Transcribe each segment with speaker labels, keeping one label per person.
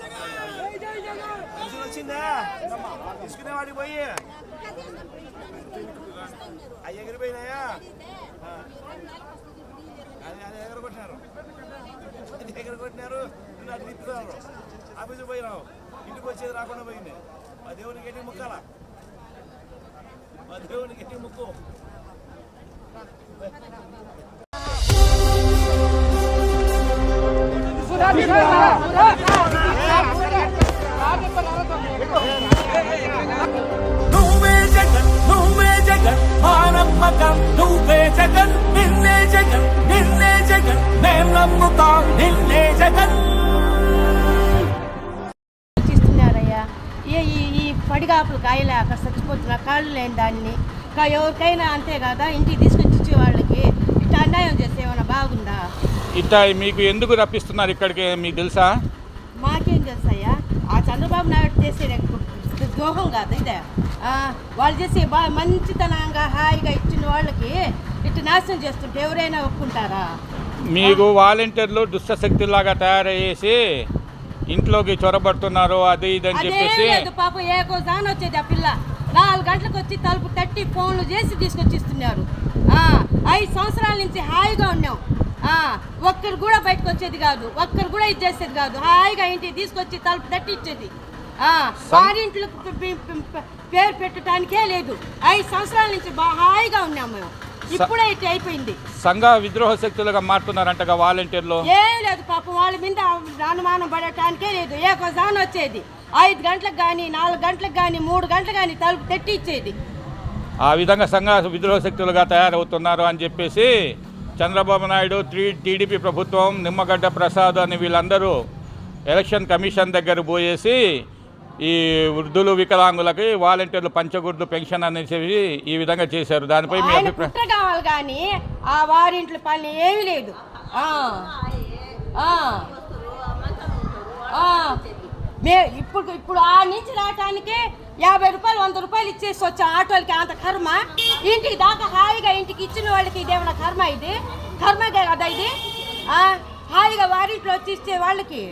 Speaker 1: Pension వచ్చిందా తీసుకునే వాడికి పోయి. అవి ఎగిరిపోయినాయా ఆ. అది అది ఎగరగొట్టినారు అది ఎగరగొట్టినారు నిన్ను అటు తిప్పుతున్నారు. ఆఫీసు పోయినావు. ఇంటికి వచ్చేది రాకుండా పోయింది. మా దేవునికి ఎట్టి ముక్కాల? మా దేవునికి ఎట్టి ముక్కు?
Speaker 2: నువ్వే జగన్ నువ్వే జగన్ మా నమ్మకం నువ్వే జగన్ నిన్నే జగన్ నిన్నే జగన్ నమ్ముతాం నిన్నే జగన్.
Speaker 3: ఏ ఈ ఈ పడిగాపులు కాయలేక చచ్చిపోతున్న కాళ్ళు లేని దాన్ని. ఎవరికైనా అంతే కదా? ఇంటికి తీసుకొచ్చి ఇచ్చే వాళ్ళకి ఇట్లా అన్యాయం చేస్తే ఏమైనా బాగుందా?
Speaker 4: ఇట్టా మీకు ఎందుకు రప్పిస్తున్నారు ఇక్కడికి? మీకు తెలుసా?
Speaker 3: మాకేం తెలుసయ్యా? ఆ చంద్రబాబు నాయుడు చేసే ద్రోహం కాదు ఇదే. వాళ్ళు చేసే బాగా మంచితనంగా హాయిగా ఇచ్చిన వాళ్ళకి ఇట్లా నాశనం చేస్తుంటే ఎవరైనా ఒప్పుకుంటారా?
Speaker 4: మీకు వాలంటీర్లు దుష్ట శక్తుల్లాగా తయారయ్యేసి ఇంట్లోకి చొరబడుతున్నారు అది ఇది అని చెప్పేసి లేదు
Speaker 3: పాపం ఏ కోసాన వచ్చేది ఆ పిల్ల. నాలుగు గంటలకు వచ్చి తలుపు తట్టి ఫోన్లు చేసి తీసుకొచ్చి ఇస్తున్నారు ఆ, ఐదు సంవత్సరాల నుంచి హాయిగా ఉన్నాం. ఒక్కరు కూడా బయటకు వచ్చేది కాదు. ఒక్కరు కూడా ఇది చేసేది కాదు. హాయిగా ఇంటికి తీసుకొచ్చి తలుపు తట్టి ఇచ్చేది ఆ, వారింట్లకు పి- పి- పి- పి- పేరు పెట్టడానికే లేదు. ఐదు సంవత్సరాల నుంచి హాయిగా ఉన్నాం మేము. ఇప్పుడే ఇట్లా అయిపోయింది.
Speaker 4: సంఘ విద్రోహ శక్తులుగా మారుతున్నారంటగా వాలంటీర్లు?
Speaker 3: ఏం లేదు పాపం వాళ్ళ మీద అనుమానం పడటానికే లేదు. ఏ కొసాన వచ్చేది. ఐదు గంటలకు కానీ నాలుగు గంటలకు కానీ మూడు గంటలకు కానీ తలుపు తెట్టి ఇచ్చేది
Speaker 4: ఆ విధంగా సంఘ విద్రోహ శక్తులుగా తయారవుతున్నారు అని చెప్పేసి చంద్రబాబు నాయుడు త్రీ టీడీపీ ప్రభుత్వం నిమ్మగడ్డ ప్రసాద్ అని వీళ్ళందరూ ఎలక్షన్ కమిషన్ దగ్గర పోయేసి ఈ వృద్ధులు వికలాంగులకి వాలంటీర్లు పంచగుర్దు పెన్షన్ అనేసి ఈ విధంగా చేశారు. దానిపై మీ అభిప్రాయం?
Speaker 3: కావాలి కానీ ఆ వారింట్లో పని ఏమీ లేదు. ఇప్పుడు ఇప్పుడు ఆ నుంచి రావటానికి యాభై రూపాయలు వంద రూపాయలు ఇచ్చేసి వచ్చాం ఆటోలకి అంత కర్మ? ఇంటికి దాకా హాయిగా ఇంటికి ఇచ్చిన వాళ్ళకి ఇదేమన్నా కర్మ ఇది? కర్మగే కదా ఇది? ఆ, హాయిగా వారింట్లో వచ్చి ఇచ్చే వాళ్ళకి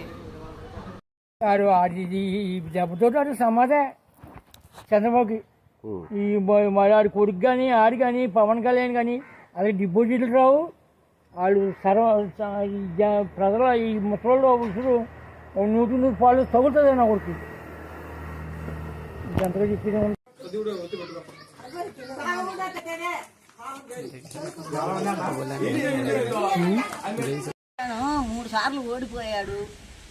Speaker 5: ఆడు ఆడి ఈ దెబ్బతో ఆడు సమాధే. చంద్రబాబుకి. ఈ మరి ఆడి కొడుకు కానీ ఆడి కానీ పవన్ కళ్యాణ్ కానీ అలాగే డిపాజిట్లు రావు. వాళ్ళు సర్వ ప్రజల ఈ ముసలోళ్ళు ఉసురు నూటి నూరు పాలు తగులుతుంది నా కొడుకు. ఎంతగా చెప్పిన
Speaker 6: మూడు సార్లు ఓడిపోయాడు.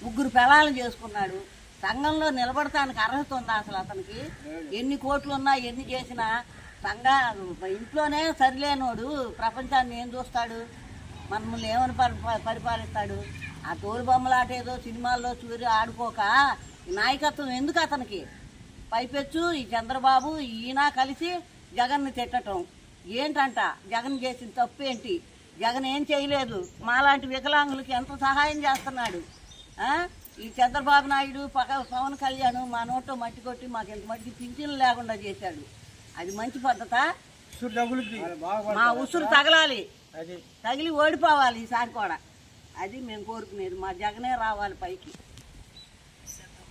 Speaker 6: ముగ్గురు పెళాలు చేసుకున్నాడు. సంఘంలో నిలబడటానికి అర్హత ఉందా అసలు అతనికి? ఎన్ని కోట్లున్నా ఎన్ని చేసినా సంఘ ఇంట్లోనే సరిలేనోడు ప్రపంచాన్ని ఏం చూస్తాడు? మనల్ని ఏమని పరి- పరిపాలిస్తాడు? ఆ తోలు బొమ్మలాట ఏదో సినిమాల్లో చూరి ఆడుకోక నాయకత్వం ఎందుకు అతనికి? పైపెచ్చు ఈ చంద్రబాబు ఈయన కలిసి జగన్ని తిట్టటం. ఏంటంట? జగన్ చేసిన తప్పు ఏంటి జగన్ ఏం చేయలేదు? మాలాంటి వికలాంగులకి ఎంత సహాయం చేస్తున్నాడు? ఆ? ఈ చంద్రబాబు నాయుడు పక పవన్ కళ్యాణ్ మా నోట్లో మట్టి కొట్టి మాకు ఇంత మట్టికి పింఛన్లు లేకుండా చేశాడు. అది మంచి పద్ధత? మా ఉసురు తగలాలి. తగిలి ఓడిపోవాలి ఈసారి కూడా. అది మేము కోరుకునేది. మా జగనే రావాలి పైకి.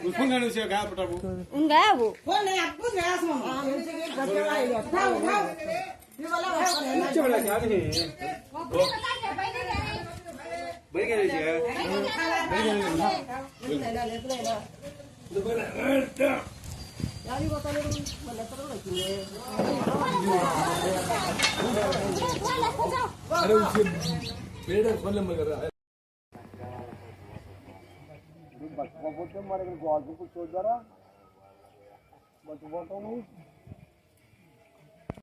Speaker 7: उठूंगा नहीं उसे गायब पटा वो
Speaker 8: उनका है वो वो नहीं अब कुछ गया सुनो उठाओ उठाओ ये वाला कुछ वाला क्या नहीं बैठ गया लीजिए बैठ गया लीजिए तो बोला यार ये बता ले मतलब तो रखिए अरे उसे बेड़ा खोलने में कर रहा है
Speaker 9: బతకపోతే మరి ఇక్కడ గోడ కూర్చోద్దారా బతకపోతాము